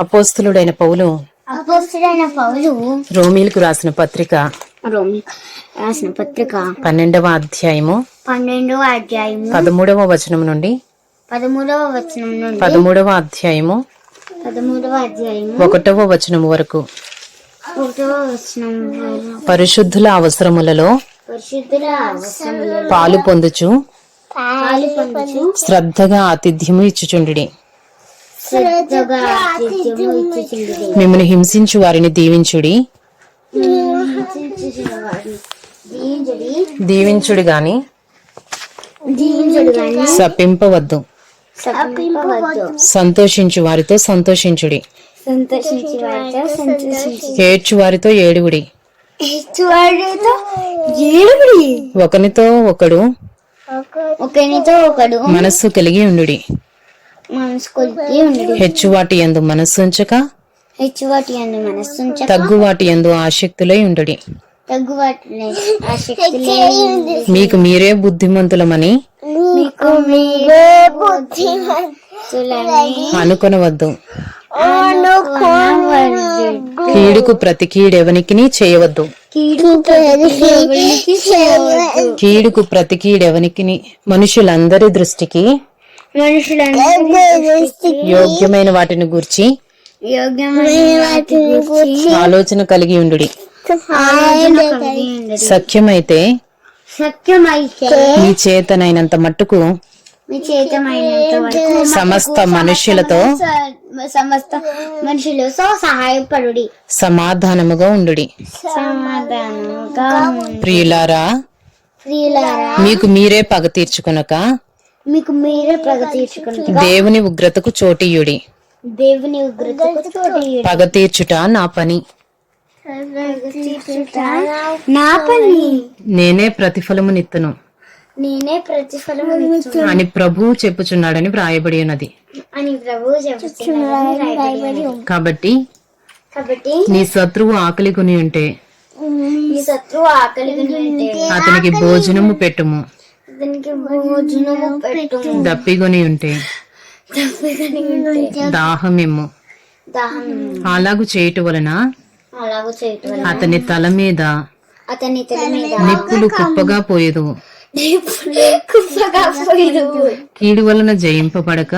అపోస్తులుడైన పౌలు. అపోస్తుడైన పౌలు రోమీలకు రాసిన పత్రిక. రాసిన పత్రిక పన్నెండవ అధ్యాయము. పన్నెండవ అధ్యాయము. పదమూడవ వచనం నుండి. పదమూడవ వచనం నుండి. పదమూడవ అధ్యాయము. పదమూడవ అధ్యాయము. ఒకటవ వచనం వరకు. ఒకటవ వచనం వరకు. పరిశుద్ధుల అవసరములలో పరిశుద్ధుల అవసరములలో పాలు పొందుచు పాలు పొందుచు శ్రద్ధగా ఆతిథ్యము ఇచ్చుచుండుడి. మిమ్మల్ని హింసించు వారిని దీవించుడి. దీవించుడి గాని సప్పింపవద్దు. సంతోషించు వారితో సంతోషించుడి. ఏడ్చు వారితో ఏడుగుడి. ఒకనితో ఒకడు ఒకనితో ఒకడు మనస్సు కలిగి ఉండు హెచ్చువాటి ఎందు మనస్సుంచక హెచ్చువాటి ఎందు మనస్సుంచక తగ్గువాటి ఎందు ఆసక్తులై ఉండడి. మీకు మీరే బుద్ధిమంతులమని అనుకొనవద్దు. కీడుకు ప్రతి కీడెవనికి చేయవద్దు. కీడుకు ప్రతి కీడెవనికి మనుషులందరి దృష్టికి యోగ్యమైన వాటిని గుర్చి ఆలోచన కలిగి ఉండు సఖ్యమైతే మీ చేతనైనంత మట్టుకు సమస్త మనుష్యులతో సమస్త మనుషులతో సహాయపడు సమాధానముగా ఉండు ప్రియులారా ప్రియులారా మీకు మీరే పగ తీర్చుకునక మీకు మీరే ప్రగతి తీర్చుకుంటారు దేవుని ఉగ్రతకు చోటీయుడి. దేవుని ఉగ్రతకు చోటీయుడు. పగ తీర్చుట నా పని. నా పని. నేనే ప్రతిఫలమునిత్తును నేనే ప్రతిఫలం అని ప్రభువు చెప్పుచున్నాడని వ్రాయబడి ఉన్నది. అని ప్రభు చెబుతున్నారని రాయబడి ఉంది. కాబట్టి కాబట్టి నీ శత్రువు ఆకలి కొని ఉంటే ఈ శత్రువు ఆకలి ఉంటే అతనికి భోజనము పెట్టుము. అతనికి భోజనము పెట్టు. దప్పిగొని ఉంటే. దాహమిమ్ము దాహం అలాగు చేయుట వలన అలాగూ చేయటం వల్ల అతని తల మీద అతని తల మీద నిప్పులు కుప్పగా పోయేదు. కుప్పగా పోయిదు. కీడు వలన జయింపబడక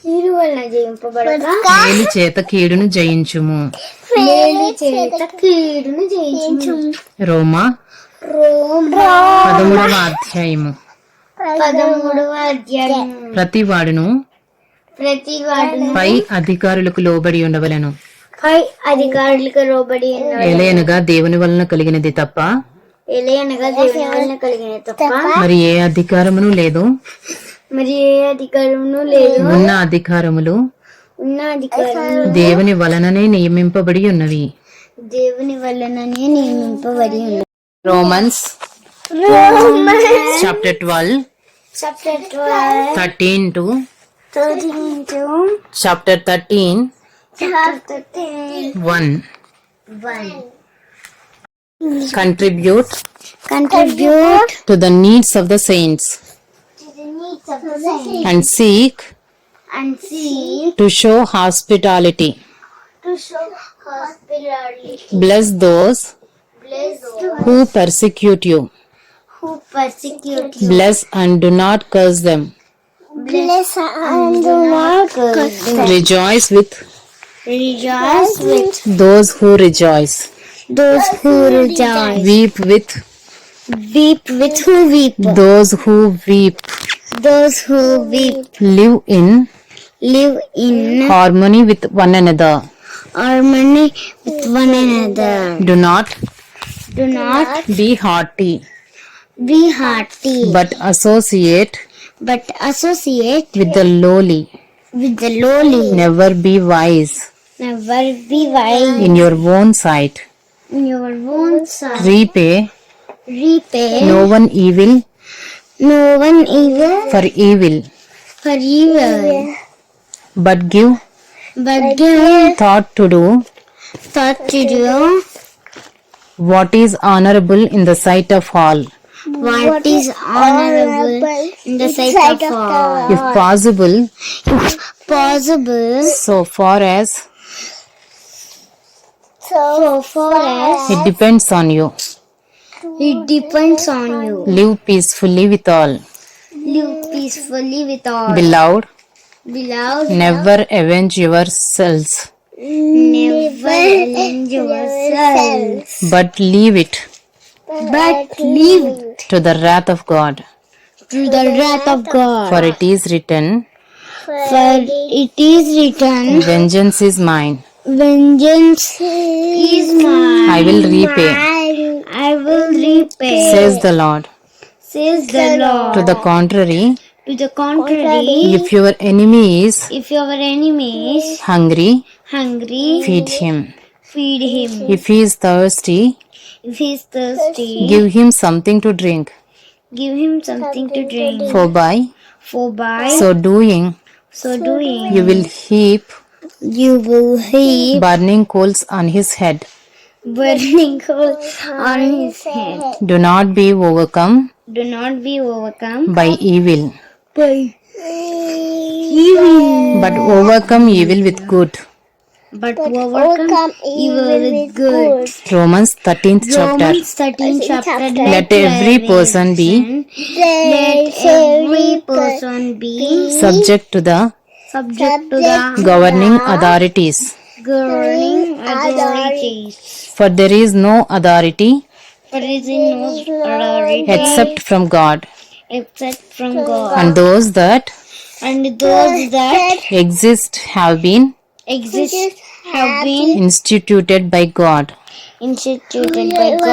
కీడు వలన జయింపబడక మేలు చేత కీడును జయించుము. మేలు చేత కీడును జయించు రోమా రోమ్ పదమూడవ అధ్యాయము. పదమూడవ అధ్యాయం. ప్రతి వాడును పై అధికారులకు లోబడి ఉండవలెను. పై అధికారులకు లోబడి ఎలయనగా దేవుని వలన కలిగినది తప్ప ఎలయనగా దేవుని వలన కలిగిన తప్ప మరి ఏ అధికారమును లేదు? మరి ఏ అధికారమును లేదు? ఉన్న అధికారములు ఉన్న అధికారం దేవుని వలననే నియమింపబడి ఉన్నవి. దేవుని వలననే నియమింపబడి ఉంది Romans chapter twelve. Chapter 12. 13 to 13 to chapter 13. Chapter 13. 1. 1. Contribute Contribute to the needs of the saints to the needs of the saints and seek and seek to show hospitality. to show hospitality. Bless those Bless those who persecute you who persecute you. Bless and do not curse them. Bless and do not curse them. Rejoice with Rejoice with those who rejoice. those who rejoice. Weep with Weep with who weep. those who weep. Those who weep. Live in Live in harmony with one another. harmony with one another. Do not Do not be haughty, be hearty, but associate but associate with the lowly. with the lowly. Never be wise Never be wise in your own sight. in your own sight. Repay Repay no one evil no one evil for evil, for evil, but give but give thought to do thought to do what is honorable in the sight of all. What is honorable in the sight of all. If possible, If possible, so far as So for us, It depends on you. it depends on you. Live peacefully with all. Live peacefully with all. Beloved, Beloved, never avenge yourselves, never avenge yourselves, but leave it but leave to the wrath of God. to the wrath of God. For it is written, For it is written, Vengeance is mine, Vengeance is mine. I will repay, I will repay, says the Lord. says the Lord. To the contrary, To the contrary, if your enemy is if your enemy is hungry, hungry, feed him. feed him. If he is thirsty, If he is thirsty, give him something to drink. give him something to drink. For by For by so doing, so doing, you will heap you will heap burning coals on his head. burning coals on his head. Do not be overcome Do not be overcome by evil, by evil, but overcome evil with good. But overcome evil with good. Romans 13th chapter. Romans 13 chapter. Let every person be Let every person be subject to the subject to the governing authorities. governing authorities. For there is no authority But is in no authority except from God, except from God. and those that And those that exist have been exist have been instituted by God. instituted by God.